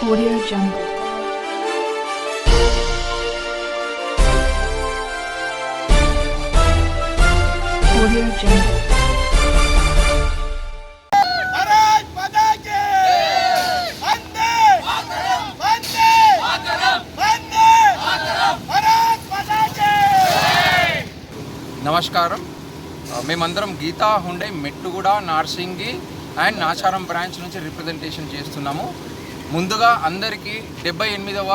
Audio Jungle. Audio Jungle. నమస్కారం. మేమందరం Geetha Hyundai Mettuguda Narsingi and Nacharam branch నుంచి representation చేస్తున్నాము. ముందుగా అందరికీ డెబ్బై ఎనిమిదవ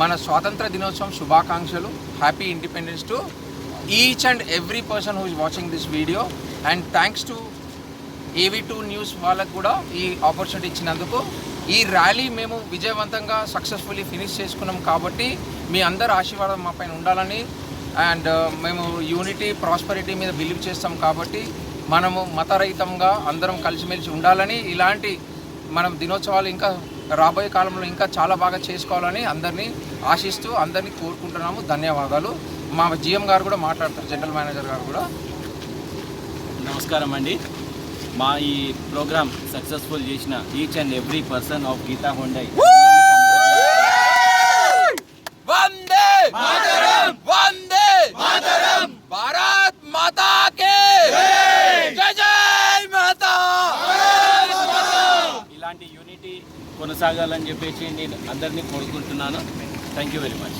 మన స్వాతంత్ర దినోత్సవం శుభాకాంక్షలు. Happy independence to each and every person who is watching this video and thanks to AV two news వాళ్ళకు కూడా ఈ ఆపర్చునిటీ ఇచ్చినందుకు. ఈ ర్యాలీ మేము విజయవంతంగా సక్సెస్ఫుల్లీ ఫినిష్ చేసుకున్నాం కాబట్టి మీ అందరి ఆశీర్వాదం మా పైన ఉండాలని. అండ్ uh, మేము యూనిటీ ప్రాస్పరిటీ మీద బిలీవ్ చేస్తాం కాబట్టి మనము మతరహితంగా అందరం కలిసిమెలిసి ఉండాలని. ఇలాంటి మనం దినోత్సవాలు ఇంకా రాబోయే కాలంలో ఇంకా చాలా బాగా చేసుకోవాలని అందరినీ ఆశిస్తూ అందరినీ కోరుకుంటున్నాము. ధన్యవాదాలు. మా జిఎం గారు కూడా మాట్లాడతారు జనరల్ మేనేజర్ గారు కూడా. నమస్కారం అండి. మా ఈ ప్రోగ్రామ్ సక్సెస్ఫుల్ చేసిన each and every person of Geetha Hyundai కొనసాగాలని చెప్పేసి నేను అందరినీ కోరుకుంటున్నాను. థ్యాంక్ యూ వెరీ మచ్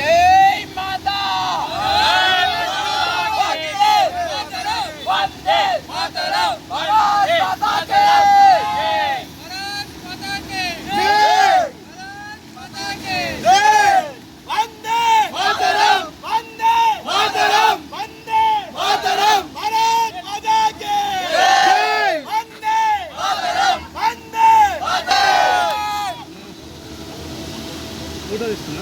జై. Bu da üstüne.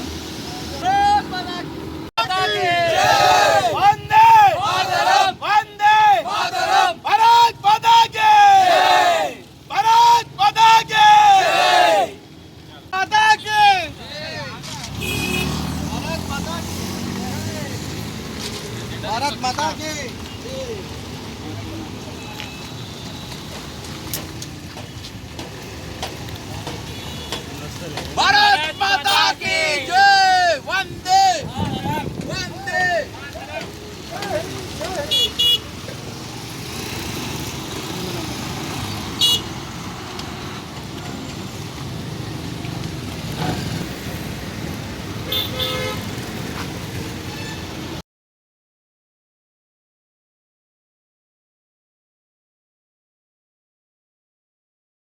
भारत माता की Bye.